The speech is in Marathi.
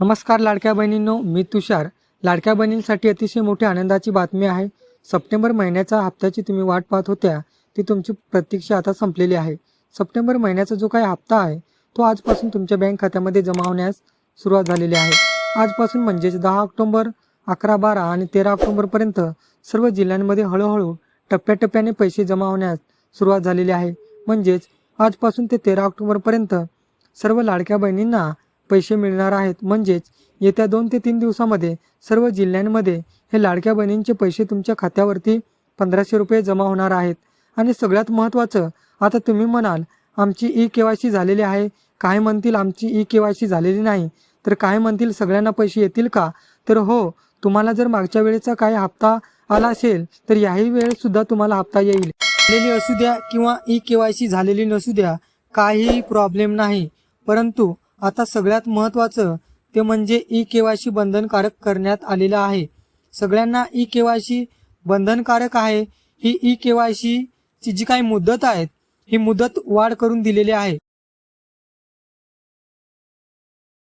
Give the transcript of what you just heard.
नमस्कार लाडक्या बहिणींनो मी तुषार. लाडक्या बहिणींसाठी अतिशय मोठी आनंदाची बातमी आहे. सप्टेंबर महिन्याच्या हप्त्याची तुम्ही वाट पाहत होत्या ती तुमची प्रतीक्षा आता संपलेली आहे. सप्टेंबर महिन्याचा जो काही हप्ता आहे तो आजपासून तुमच्या बँक खात्यामध्ये जमा होण्यास सुरुवात झालेली आहे. आजपासून म्हणजेच दहा ऑक्टोंबर अकरा बारा आणि तेरा ऑक्टोबरपर्यंत सर्व जिल्ह्यांमध्ये हळूहळू टप्प्याटप्प्याने पैसे जमा होण्यास सुरुवात झालेली आहे. म्हणजेच आजपासून ते तेरा ऑक्टोबरपर्यंत सर्व लाडक्या बहिणींना पैसे मिळणार आहेत. म्हणजेच येत्या दोन ते तीन दिवसामध्ये सर्व जिल्ह्यांमध्ये हे लाडक्या बहिणींचे पैसे तुमच्या खात्यावरती पंधराशे रुपये जमा होणार आहेत. आणि सगळ्यात महत्त्वाचं आता तुम्ही म्हणाल आमची ई के वाय सी झालेली आहे. काय म्हणतील आमची ई के वाय सी झालेली नाही? तर काय म्हणतील? सगळ्यांना पैसे येतील का? तर हो तुम्हाला जर मागच्या वेळेचा काही हप्ता आला असेल तर याही वेळेस तुम्हाला हप्ता येईल. झालेली असू द्या किंवा ई के वाय सी झालेली नसू द्या काहीही प्रॉब्लेम नाही. परंतु आता सगळ्यात महत्त्वाचं ते म्हणजे ई के वाय सी बंधनकारक करण्यात आलेलं आहे. सगळ्यांना ई के वाय सी बंधनकारक आहे. ही ई के वाय जी काही मुदत आहे ही मुदत वाढ करून दिलेली आहे.